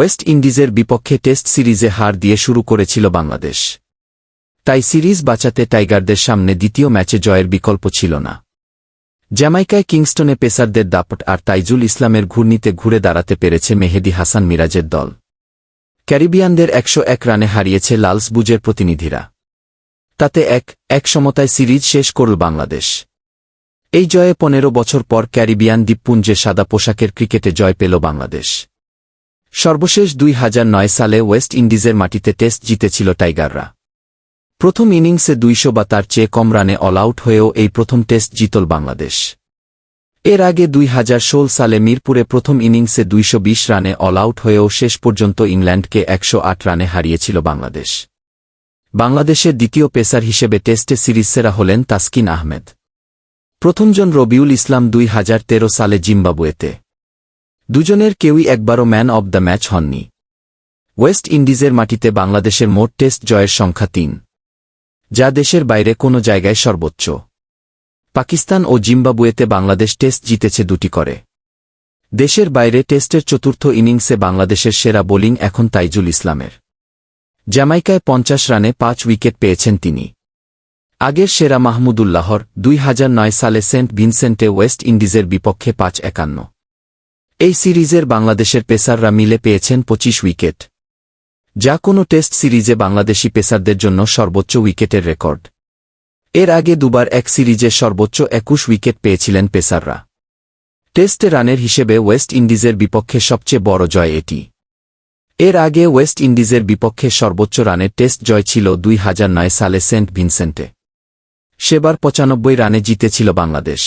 West ইন্ডিজের বিপক্ষে test সিরিজে হার দিয়ে শুরু করেছিল বাংলাদেশ। তাই সিরিজ বাঁচাতে টাইগারদের সামনে দ্বিতীয় ম্যাচে জয়ের বিকল্প ছিল না। জ্যামাইকায় কিংস্টনে পেসারদের দাপট আর তাইজুল ইসলামের ঘূর্ণিতে ঘুরে দাঁড়াতে পেরেছে মেহেদি হাসান মিরাজের দল। ক্যারিবিয়ানদের একশো এক রানে হারিয়েছে লালসবুজের প্রতিনিধিরা। তাতে এক এক সমতায় সিরিজ শেষ করল বাংলাদেশ। এই জয়ে পনেরো বছর পর ক্যারিবিয়ান দ্বীপপুঞ্জে সাদা পোশাকের ক্রিকেটে জয় পেল বাংলাদেশ। সর্বশেষ দুই হাজার নয় সালে ওয়েস্ট ইন্ডিজের মাটিতে টেস্ট জিতেছিল টাইগাররা। প্রথম ইনিংসে দুইশো বা তার চেয়ে কম রানে অল আউট হয়েও এই প্রথম টেস্ট জিতল বাংলাদেশ। এর আগে দুই হাজার ষোল সালে মিরপুরে প্রথম ইনিংসে দুইশ বিশ রানে অল আউট হয়েও শেষ পর্যন্ত ইংল্যান্ডকে একশ আট রানে হারিয়েছিল বাংলাদেশ। বাংলাদেশের দ্বিতীয় পেসার হিসেবে টেস্টে সিরিজ সেরা হলেন তাসকিন আহমেদ। প্রথমজন রবিউল ইসলাম দুই হাজার তেরো সালে জিম্বাবুয়েতে। দুজনের কেউই একবারও ম্যান অব দ্য ম্যাচ হননি। ওয়েস্ট ইন্ডিজের মাটিতে বাংলাদেশের মোট টেস্ট জয়ের সংখ্যা তিন। যা দেশের বাইরে কোনো জায়গায় সর্বোচ্চ। পাকিস্তান ও জিম্বাবুয়েতে বাংলাদেশ টেস্ট জিতেছে দুটি করে। দেশের বাইরে টেস্টের চতুর্থ ইনিংসে বাংলাদেশের সেরা বোলিং এখন তাইজুল ইসলামের। জ্যামাইকায় পঞ্চাশ রানে পাঁচ উইকেট পেয়েছেন তিনি। আগের সেরা মাহমুদুল্লাহর দুই হাজার নয় সালে সেন্ট ভিনসেন্টে ওয়েস্ট ইন্ডিজের বিপক্ষে পাঁচ একান্ন। এই সিরিজের বাংলাদেশের পেসাররা মিলে পেয়েছেন পঁচিশ উইকেট। যা কোনো টেস্ট সিরিজে বাংলাদেশি পেসারদের জন্য সর্বোচ্চ উইকেটের রেকর্ড। এর আগে দুবার এক সিরিজে সর্বোচ্চ একুশ উইকেট পেয়েছিলেন পেসাররা। টেস্টে রানের হিসেবে ওয়েস্ট ইন্ডিজের বিপক্ষে সবচেয়ে বড় জয় এটি। এর আগে ওয়েস্ট ইন্ডিজের বিপক্ষে সর্বোচ্চ রানের টেস্ট জয় ছিল দুই হাজার নয় সালে সেন্ট ভিনসেন্টে। সেবার পঁচানব্বই রানে জিতেছিল বাংলাদেশ।